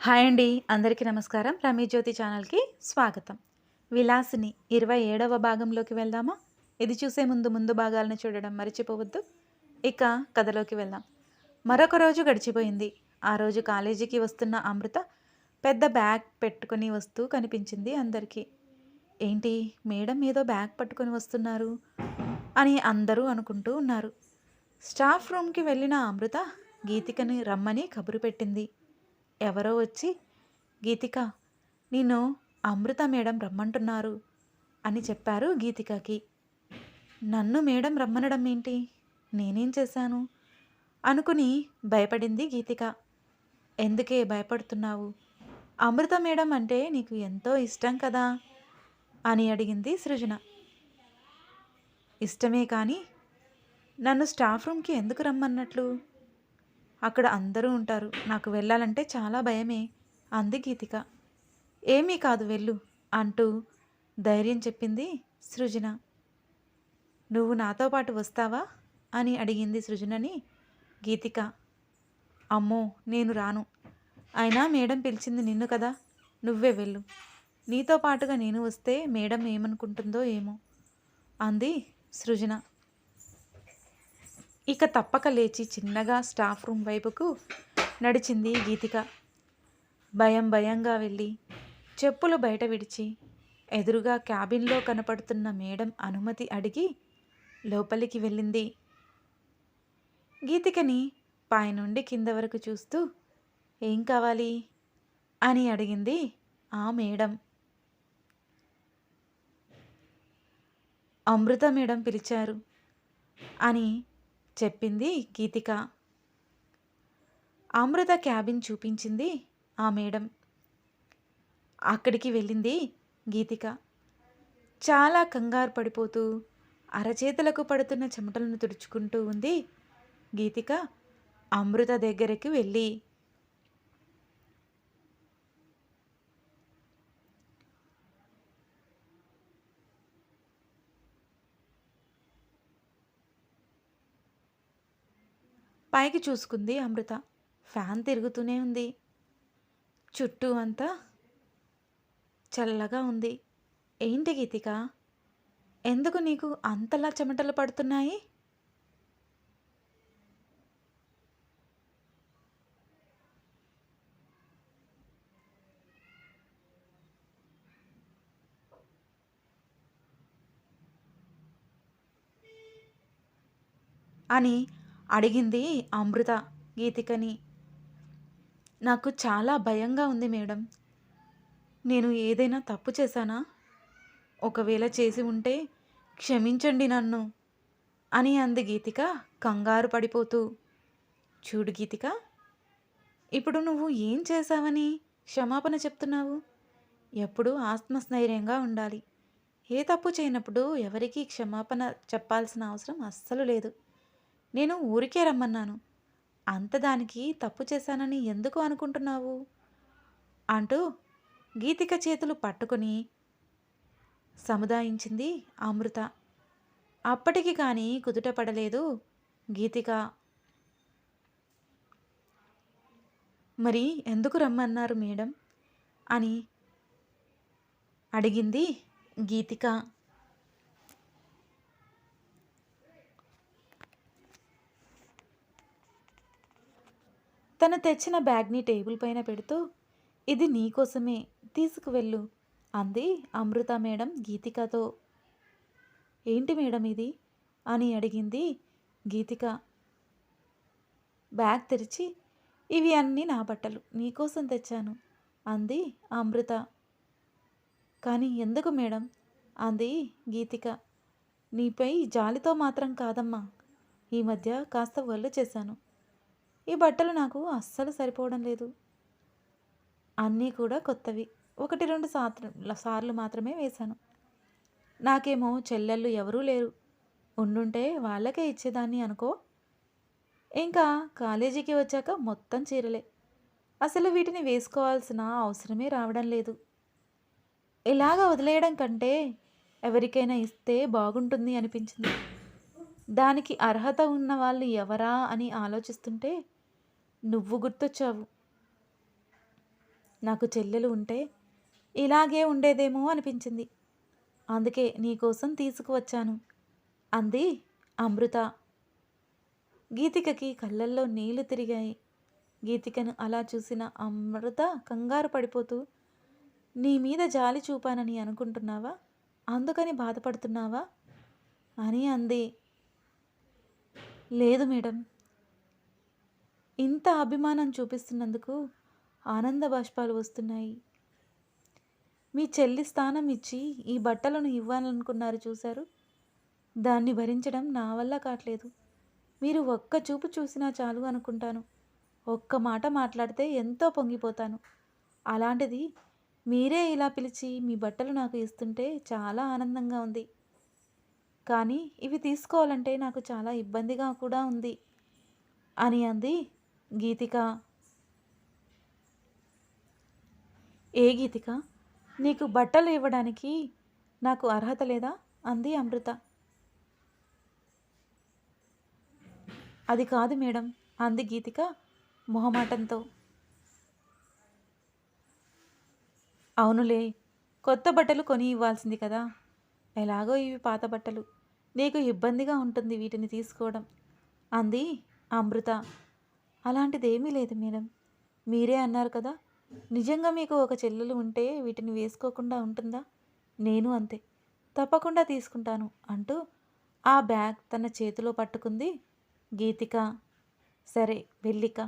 Hi అండి అందరికీ నమస్కారం. రమీ జ్యోతి ఛానల్కి స్వాగతం. విలాసిని ఇరవై ఏడవ భాగంలోకి వెళ్దామా? ఇది చూసే ముందు ముందు భాగాలను చూడడం మర్చిపోవద్దు. ఇక కథలోకి వెళ్దాం. మరొక రోజు గడిచిపోయింది. ఆ రోజు కాలేజీకి వస్తున్న అమృత పెద్ద బ్యాగ్ పెట్టుకొని వస్తూ కనిపించింది అందరికీ. ఏంటి మేడం ఏదో బ్యాగ్ పట్టుకొని వస్తున్నారు అని అందరూ అనుకుంటూ ఉన్నారు. స్టాఫ్ రూమ్కి వెళ్ళిన అమృత గీతికని రమ్మని కబురు పెట్టింది. ఎవరో వచ్చి గీతిక నేను అమృత మేడం రమ్మంటున్నారు అని చెప్పారు గీతికకి. నన్ను మేడం రమ్మనడం ఏంటి? నేనేం చేశాను? అనుకుని భయపడింది గీతిక. ఎందుకే భయపడుతున్నావు? అమృత మేడం అంటే నీకు ఎంతో ఇష్టం కదా? అని అడిగింది సృజన. ఇష్టమే కానీ నన్ను స్టాఫ్ రూమ్కి ఎందుకు రమ్మన్నట్లు? అక్కడ అందరూ ఉంటారు. నాకు వెళ్ళాలంటే చాలా భయమే. అంది గీతిక. ఏమీ కాదు వెళ్ళు అంటూ ధైర్యం చెప్పింది సృజన. నువ్వు నాతో పాటు వస్తావా? అని అడిగింది సృజనని గీతిక. అమ్మో నేను రాను. అయినా మేడం పిలిచింది నిన్ను కదా. నువ్వే వెళ్ళు. నీతో పాటుగా నేను వస్తే మేడం ఏమనుకుంటుందో ఏమో. అంది సృజన. ఇక తప్పక లేచి చిన్నగా స్టాఫ్ రూమ్ వైపుకు నడిచింది గీతిక. భయం భయంగా వెళ్ళి చెప్పులు బయట విడిచి ఎదురుగా క్యాబిన్లో కనపడుతున్న మేడం అనుమతి అడిగి లోపలికి వెళ్ళింది. గీతికని పైనుండి కింద వరకు చూస్తూ ఏం కావాలి? అని అడిగింది ఆ మేడం. అమృత మేడం పిలిచారు అని చెప్పింది గీతిక. అమృత క్యాబిన్ చూపించింది ఆ మేడం. అక్కడికి వెళ్ళింది గీతిక. చాలా కంగారు పడిపోతూ అరచేతులకు పడుతున్న చెమటలను తుడుచుకుంటూ ఉంది గీతిక. అమృత దగ్గరికి వెళ్ళి పైకి చూసుకుంది అమృత. ఫ్యాన్ తిరుగుతూనే ఉంది. చుట్టూ అంతా చల్లగా ఉంది. ఏంటి గీతిక? ఎందుకు నీకు అంతలా చెమటలు పడుతున్నాయి? అని అడిగింది అమృత గీతికని. నాకు చాలా భయంగా ఉంది మేడం. నేను ఏదైనా తప్పు చేశానా? ఒకవేళ చేసి ఉంటే క్షమించండి నన్ను అని అంది గీతిక కంగారు పడిపోతూ. చూడు గీతిక ఇప్పుడు నువ్వు ఏం చేశావని క్షమాపణ చెప్తున్నావు? ఎప్పుడూ ఆత్మస్థైర్యంగా ఉండాలి. ఏ తప్పు చేయనప్పుడు ఎవరికీ క్షమాపణ చెప్పాల్సిన అవసరం అస్సలు లేదు. నేను ఊరికే రమ్మన్నాను. అంత దానికి తప్పు చేశానని ఎందుకు అనుకుంటున్నావు? అంటూ గీతిక చేతులు పట్టుకొని సముదాయించింది అమృత. అప్పటికి కానీ కుదుట పడలేదు గీతిక. మరి ఎందుకు రమ్మన్నారు మేడం? అని అడిగింది గీతిక. తను తెచ్చిన బ్యాగ్ని టేబుల్ పైన పెడుతూ ఇది నీకోసమే తీసుకువెళ్ళు అంది అమృత మేడం గీతికతో. ఏంటి మేడం ఇది? అని అడిగింది గీతిక. బ్యాగ్ తెరిచి ఇవి అన్నీ నా బట్టలు నీకోసం తెచ్చాను అంది అమృత. కానీ ఎందుకు మేడం? అంది గీతిక. నీపై జాలితో మాత్రం కాదమ్మా ఈ మధ్య కాస్త ఒళ్ళు చేశాను. ఈ బట్టలు నాకు అస్సలు సరిపోవడం లేదు. అన్నీ కూడా కొత్తవి. ఒకటి రెండు సాత్ర సార్లు మాత్రమే వేశాను. నాకేమో చెల్లెళ్ళు ఎవరూ లేరు. ఉండుంటే వాళ్ళకే ఇచ్చేదాన్ని అనుకో. ఇంకా కాలేజీకి వచ్చాక మొత్తం చీరలే. అసలు వీటిని వేసుకోవాల్సిన అవసరమే రావడం లేదు. ఇలాగ వదిలేయడం కంటే ఎవరికైనా ఇస్తే బాగుంటుంది అనిపించింది. దానికి అర్హత ఉన్న వాళ్ళు ఎవరా అని ఆలోచిస్తుంటే నువ్వు గుర్తొచ్చావు. నాకు చెల్లెలు ఉంటే ఇలాగే ఉండేదేమో అనిపించింది. అందుకే నీకోసం తీసుకువచ్చాను. అంది అమృత. గీతికకి కళ్ళల్లో నీళ్ళు తిరిగాయి. గీతికను అలా చూసిన అమృత కంగారు పడిపోతూ నీ మీద జాలి చూపానని అనుకుంటున్నావా? అందుకని బాధపడుతున్నావా? అని అంది. లేదు మేడం. ఇంత అభిమానం చూపిస్తున్నందుకు ఆనంద బాష్పాలు వస్తున్నాయి. మీ చెల్లి స్థానం ఇచ్చి ఈ బట్టలను ఇవ్వాలనుకున్నారు చూశారు. దాన్ని భరించడం నా వల్ల కావట్లేదు మీరు ఒక్క చూపు చూసినా చాలు అనుకుంటాను. ఒక్క మాట మాట్లాడితే ఎంతో పొంగిపోతాను. అలాంటిది మీరే ఇలా పిలిచి మీ బట్టలు నాకు ఇస్తుంటే చాలా ఆనందంగా ఉంది. కానీ ఇవి తీసుకోవాలంటే నాకు చాలా ఇబ్బందిగా కూడా ఉంది. అని అంది గీతిక? ఏ గీతిక? నీకు బట్టలు ఇవ్వడానికి నాకు అర్హత లేదా? అంది అమృత. అది కాదు మేడం అంది గీతిక మొహమాటంతో. అవునులే కొత్త బట్టలు కొని ఇవ్వాల్సింది కదా? ఎలాగో ఇవి పాత బట్టలు. నీకు ఇబ్బందిగా ఉంటుంది వీటిని తీసుకోవడం అంది అమృత. అలాంటిదేమీ లేదు మేడం. మీరే అన్నారు కదా నిజంగా మీకు ఒక చెల్లెలు ఉంటే వీటిని వేసుకోకుండా ఉంటుందా? నేను అంతే. తప్పకుండా తీసుకుంటాను అంటూ ఆ బ్యాగ్ తన చేతిలో పట్టుకుంది గీతిక. సరే వెళ్ళిక.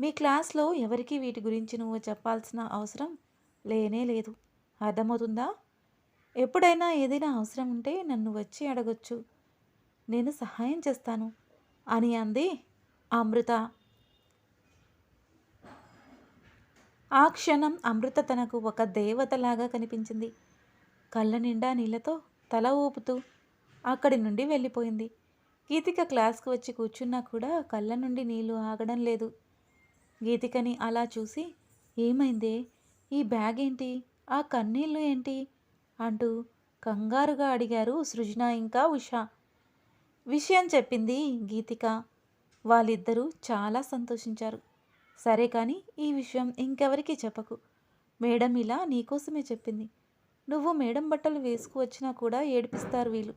మీ క్లాస్లో ఎవరికి వీటి గురించి నువ్వు చెప్పాల్సిన అవసరం లేనే లేదు. అర్థమవుతుందా? ఎప్పుడైనా ఏదైనా అవసరం ఉంటే నన్ను వచ్చి అడగొచ్చు. నేను సహాయం చేస్తాను అని అంది అమృత. ఆ క్షణం అమృత తనకు ఒక దేవతలాగా కనిపించింది. కళ్ళ నిండా నీళ్ళతో తల ఊపుతూ అక్కడి నుండి వెళ్ళిపోయింది. గీతిక క్లాస్కి వచ్చి కూర్చున్నా కూడా కళ్ళ నుండి నీళ్ళు ఆగడం లేదు. గీతికని అలా చూసి ఏమైందే? ఈ బ్యాగ్ ఏంటి? ఆ కన్నీళ్ళు ఏంటి? అంటూ కంగారుగా అడిగారు సృజన ఇంకా ఉషా. విషయం చెప్పింది గీతిక. వాళ్ళిద్దరూ చాలా సంతోషించారు. సరే కానీ ఈ విషయం ఇంకెవరికి చెప్పకు. మేడం ఇలా నీకోసమే చెప్పింది. నువ్వు మేడం బట్టలు వేసుకువచ్చినా కూడా ఏడిపిస్తారు వీళ్ళు.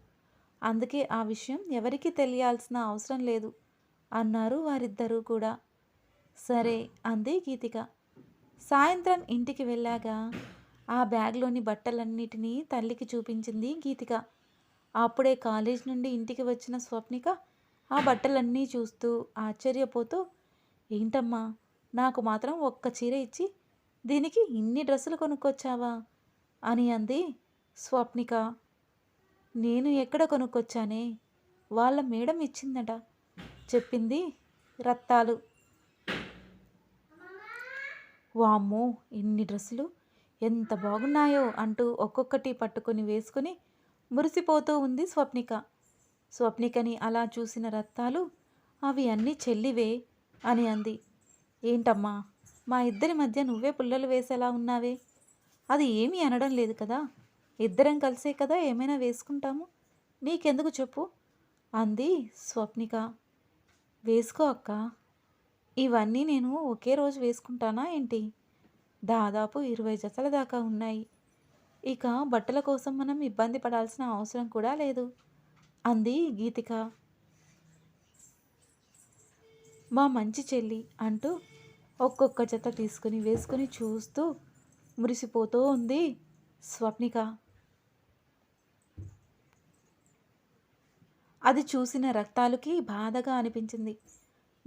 అందుకే ఆ విషయం ఎవరికి తెలియాల్సిన అవసరం లేదు అన్నారు వారిద్దరూ కూడా. సరే అంది గీతిక. సాయంత్రం ఇంటికి వెళ్ళాక ఆ బ్యాగ్లోని బట్టలన్నిటినీ తల్లికి చూపించింది గీతిక. అప్పుడే కాలేజ్ నుండి ఇంటికి వచ్చిన స్వప్నిక ఆ బట్టలన్నీ చూస్తూ ఆశ్చర్యపోతూ ఏంటమ్మా నాకు మాత్రం ఒక్క చీర ఇచ్చి దీనికి ఇన్ని డ్రెస్సులు కొనుక్కొచ్చావా? అని అంది స్వప్నిక. నేను ఎక్కడ కొనుక్కొచ్చానే? వాళ్ళ మేడం ఇచ్చిందట చెప్పింది రత్తాలు. వామ్మో ఇన్ని డ్రెస్సులు ఎంత బాగున్నాయో అంటూ ఒక్కొక్కటి పట్టుకొని వేసుకుని మురిసిపోతూ ఉంది స్వప్నిక. స్వప్నికని అలా చూసిన రత్తాలు అవి అన్నీ చెల్లివే అని అంది. ఏంటమ్మా? మా ఇద్దరి మధ్య నువ్వే పుల్లలు వేసేలా ఉన్నావే. అది ఏమీ అనడం లేదు కదా? ఇద్దరం కలిసే కదా ఏమైనా వేసుకుంటాము? నీకెందుకు చెప్పు? అంది స్వప్నిక. వేసుకో అక్క. ఇవన్నీ నేను ఒకే రోజు వేసుకుంటానా ఏంటి? దాదాపు ఇరవై జతల దాకా ఉన్నాయి. ఇక బట్టల కోసం మనం ఇబ్బంది పడాల్సిన అవసరం కూడా లేదు అంది గీతిక. మా మంచి చెల్లి అంటూ ఒక్కొక్క జత తీసుకుని వేసుకుని చూస్తూ మురిసిపోతూ ఉంది స్వప్నిక. అది చూసిన రక్తాలకి బాధగా అనిపించింది.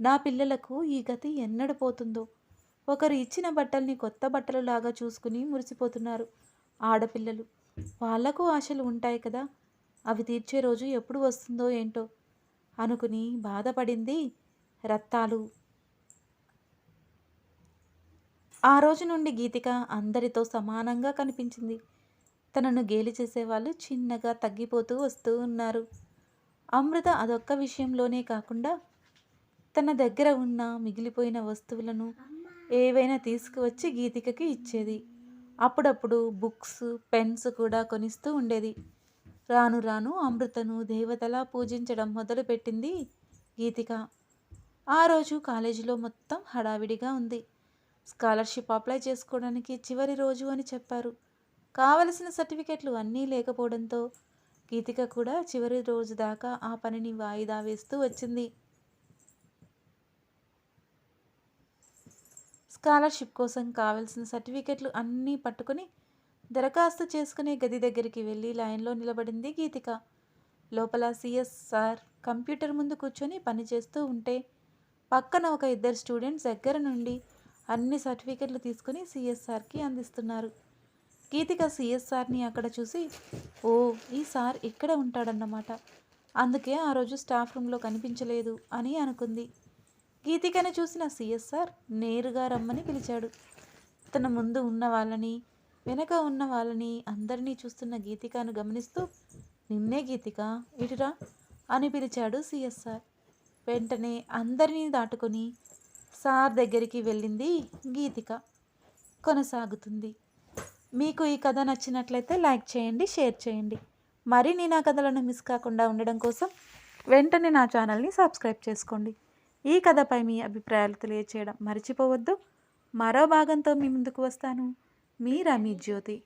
నా పిల్లలకు ఈ గతి ఎన్నడు పోతుందో. ఒకరు ఇచ్చిన బట్టల్ని కొత్త బట్టలులాగా చూసుకుని మురిసిపోతున్నారు ఆడపిల్లలు. వాళ్ళకు ఆశలు ఉంటాయి కదా. అవి తీర్చే రోజు ఎప్పుడు వస్తుందో ఏంటో అనుకుని బాధపడింది రత్తాలు. ఆ రోజు నుండి గీతిక అందరితో సమానంగా కనిపించింది. తనను గేలి చేసేవాళ్ళు చిన్నగా తగ్గిపోతూ వస్తూ ఉన్నారు. అమృత అదొక్క విషయంలోనే కాకుండా తన దగ్గర ఉన్న మిగిలిపోయిన వస్తువులను ఏవైనా తీసుకువచ్చి గీతికకి ఇచ్చేది. అప్పుడప్పుడు బుక్స్ పెన్స్ కూడా కొనిస్తూ ఉండేది. రాను రాను అమృతను దేవతలా పూజించడం మొదలుపెట్టింది గీతిక. ఆ రోజు కాలేజీలో మొత్తం హడావిడిగా ఉంది. స్కాలర్షిప్ అప్లై చేసుకోవడానికి చివరి రోజు అని చెప్పారు. కావలసిన సర్టిఫికెట్లు అన్నీ లేకపోవడంతో గీతిక కూడా చివరి రోజు దాకా ఆ పనిని వాయిదా వేస్తూ వచ్చింది. స్కాలర్షిప్ కోసం కావలసిన సర్టిఫికెట్లు అన్నీ పట్టుకొని దరఖాస్తు చేసుకునే గది దగ్గరికి వెళ్ళి లైన్లో నిలబడింది గీతిక. లోపల సిఎస్ సార్ కంప్యూటర్ ముందు కూర్చొని పనిచేస్తూ ఉంటే పక్కన ఒక ఇద్దరు స్టూడెంట్స్ దగ్గర నుండి అన్ని సర్టిఫికెట్లు తీసుకుని సిఎస్ఆర్కి అందిస్తున్నారు. గీతిక సిఎస్ఆర్ని అక్కడ చూసి ఓ ఈ సార్ ఇక్కడ ఉంటాడన్నమాట. అందుకే ఆ రోజు స్టాఫ్ రూమ్లో కనిపించలేదు అని అనుకుంది. గీతికను చూసిన సిఎస్ఆర్ నేరుగా రమ్మని పిలిచాడు. తన ముందు ఉన్న వాళ్ళని వెనక ఉన్న వాళ్ళని అందరినీ చూస్తున్న గీతికను గమనిస్తూ నిన్నే గీతిక ఇటురా అని పిలిచాడు సిఎస్ఆర్. వెంటనే అందరినీ దాటుకొని సార్ దగ్గరికి వెళ్ళింది గీతిక. కొనసాగుతుంది. మీకు ఈ కథ నచ్చినట్లయితే లైక్ చేయండి షేర్ చేయండి. మరిన్ని నా కథలను మిస్ కాకుండా ఉండడం కోసం వెంటనే నా ఛానల్ని సబ్స్క్రైబ్ చేసుకోండి. ఈ కథపై మీ అభిప్రాయాలు తెలియచేయడం మర్చిపోవద్దు. మరో భాగంతో మీ ముందుకు వస్తాను. మీ రమీ జ్యోతి.